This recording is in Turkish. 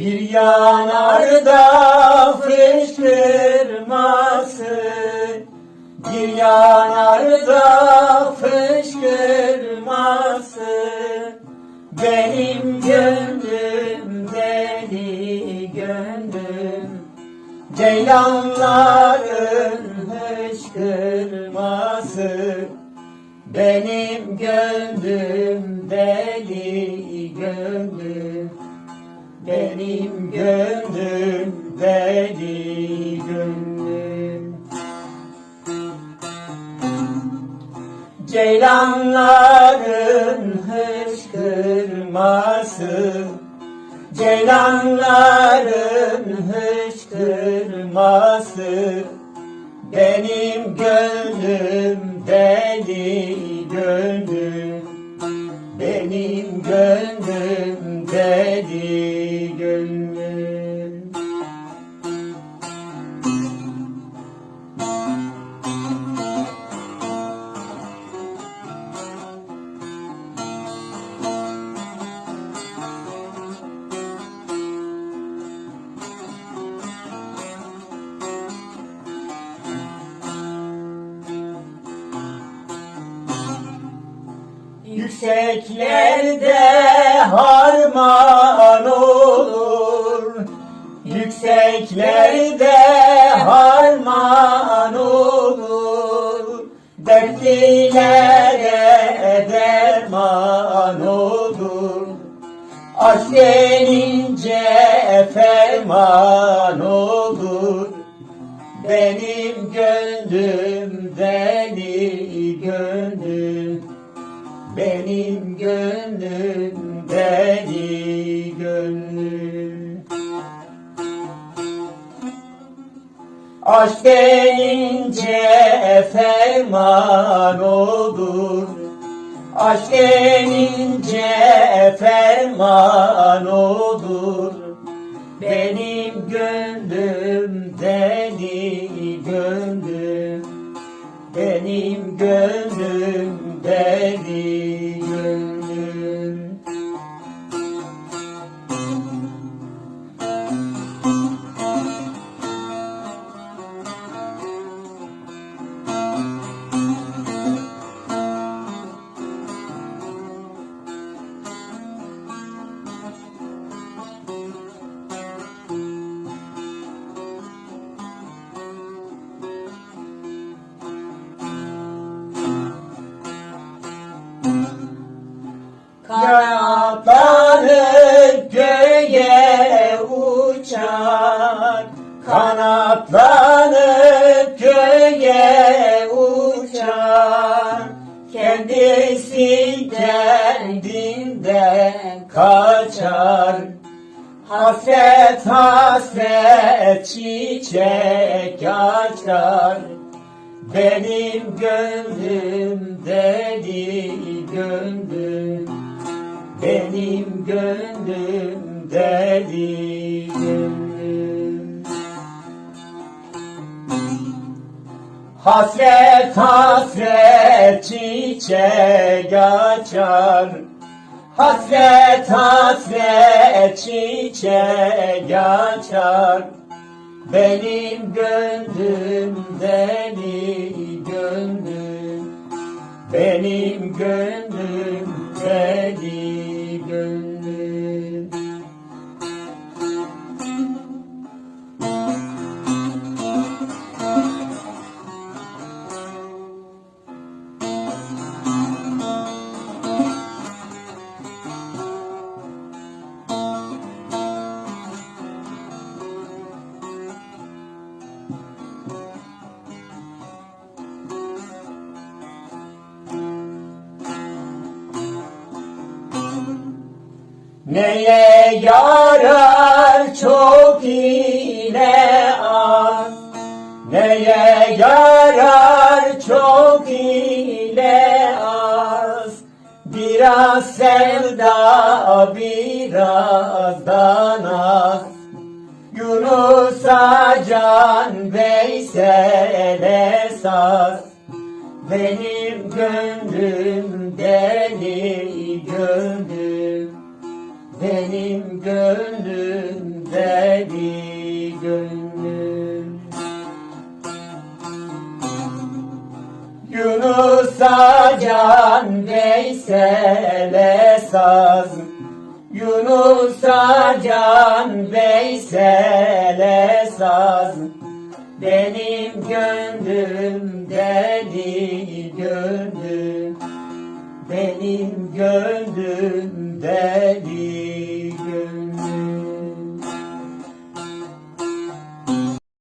Bir yanarda fışkırması Bir yanarda fışkırması Benim gönlüm deli gönlüm Ceylanların hışkırması Benim gönlüm deli Benim gönlüm deli gönlüm. Ceylanların hışkırması Ceylanların hışkırması. Benim gönlüm Yükseklerde harman olur. Yükseklerde harman olur. Dertlilere derman olur. Aşk gelince ferman olur. Benim gönlüm deli gönlüm benim gönlüm deli gönlüm. Aşk gelince ferman olur. Aşk gelince ferman olur. Benim gönlüm deli gönlüm. Benim gönlüm deli Kanatlanıp göğe uçar. Kanatlanıp göğe uçar. Kendisi kendinden kaçar. Hasret hasret çiçek açar. Benim gönlüm deli gönlüm benim gönlüm deli Hasret hasret çiçek açar. Hasret hasret çiçek açar. Benim gönlüm deli gönlüm. Benim gönlüm Neye yarar çok ile az? Neye yarar çok ile az? Biraz sevda biraz da naz Yunus'a can Veysel'e saz. Benim gönlüm deli gönlüm benim gönlüm deli gönlüm. Yunus'a can Veysel'e saz Yunus'a can Veysel'e saz Benim gönlüm deli gönlüm. Benim gönlüm deli